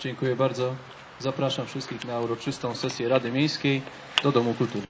Dziękuję bardzo. Zapraszam wszystkich na uroczystą sesję Rady Miejskiej do Domu Kultury.